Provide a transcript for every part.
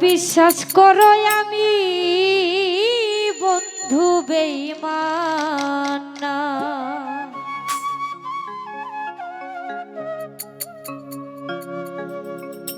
বিশ্বাস করো আমি বন্ধু বেইমান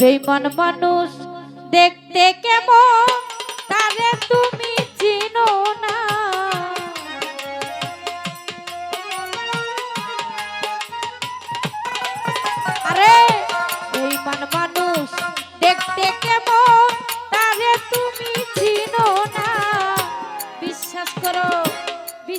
বেইমান মানুষ দেখতে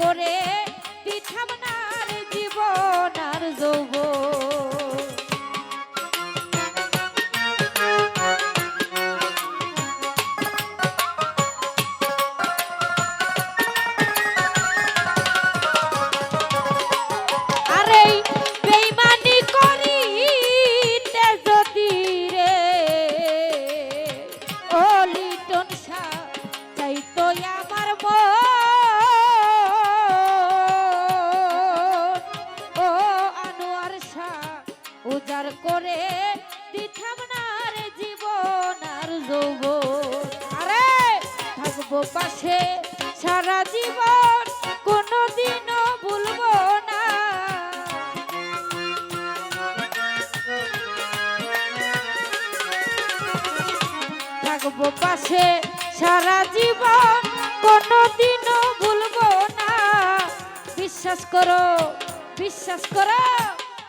করে দিঠাম না জীবন আর যৌবন। থাকব পাশে সারা জীবন কোনোদিনও ভুলবো না। বিশ্বাস করো বিশ্বাস করো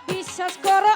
বিশ্বাস করো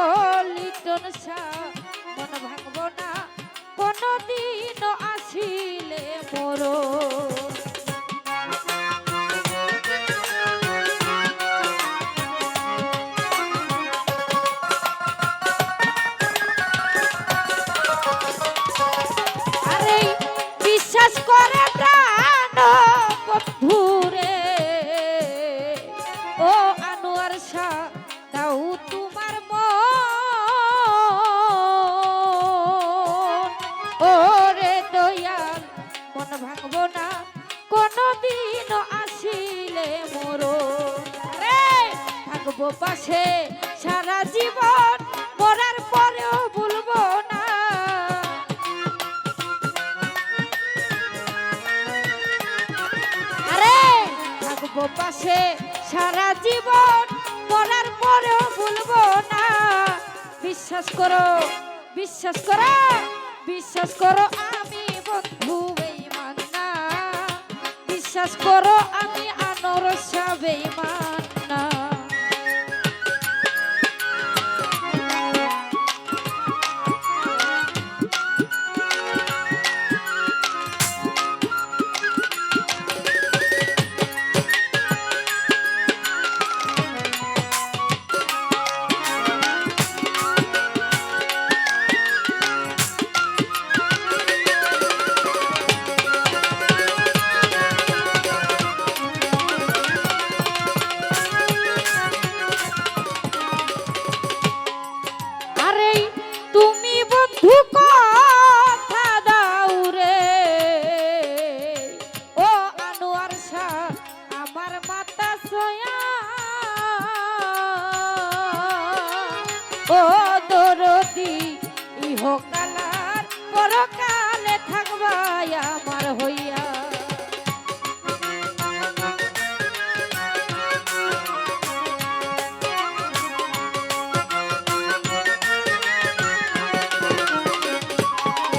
ও লিটন শাহ মন ভাঙব না। কোনদিন আসিলে মরো। ও আনোয়ার শাহ দাও তোমার মন থাকব পাশে সারা জীবন, মরার পরেও ভুলবো না। আরে, থাকব পাশে সারা জীবন, মরার পরেও ভুলবো না। বিশ্বাস করো বিশ্বাস করো বিশ্বাস করো আমি বন্ধু বেইমান না বিশ্বাস করো আমি আনরসা বেইমান। ও দরদি ইহকালার পরকালে থাকবাই আমার হইয়া।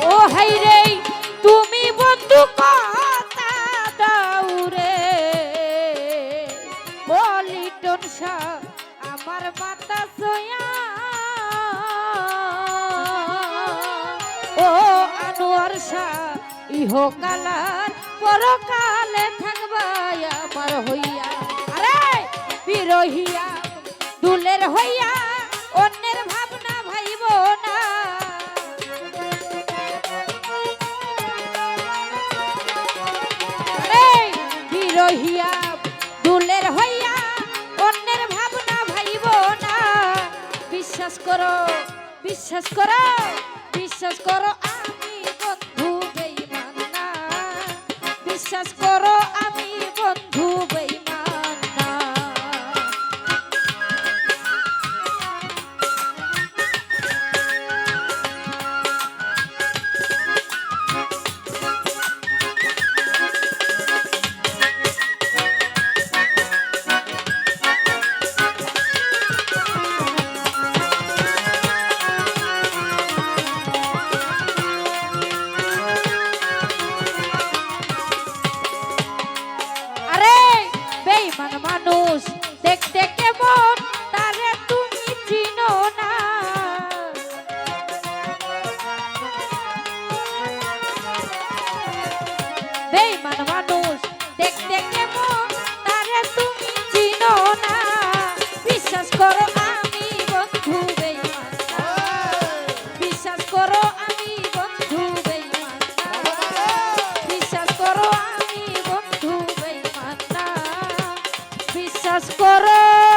ও তুমি বন্ধু দাউরে আমার বাতাস আনোয়ার শাহ ইহকালার পরকালে থাকবাই আমার হইয়া। আরে, বিরহিয়া, দুলের হইয়া, অন্যের ভাবনা ভাইব না। আরে, বিরহিয়া, দুলের হইয়া, অন্যের ভাবনা ভাইব না। বিশ্বাস করো বিশ্বাস করো বিশ্বাস করো বিশ্বাস করো আমি বেইমান বিশ্বাস করো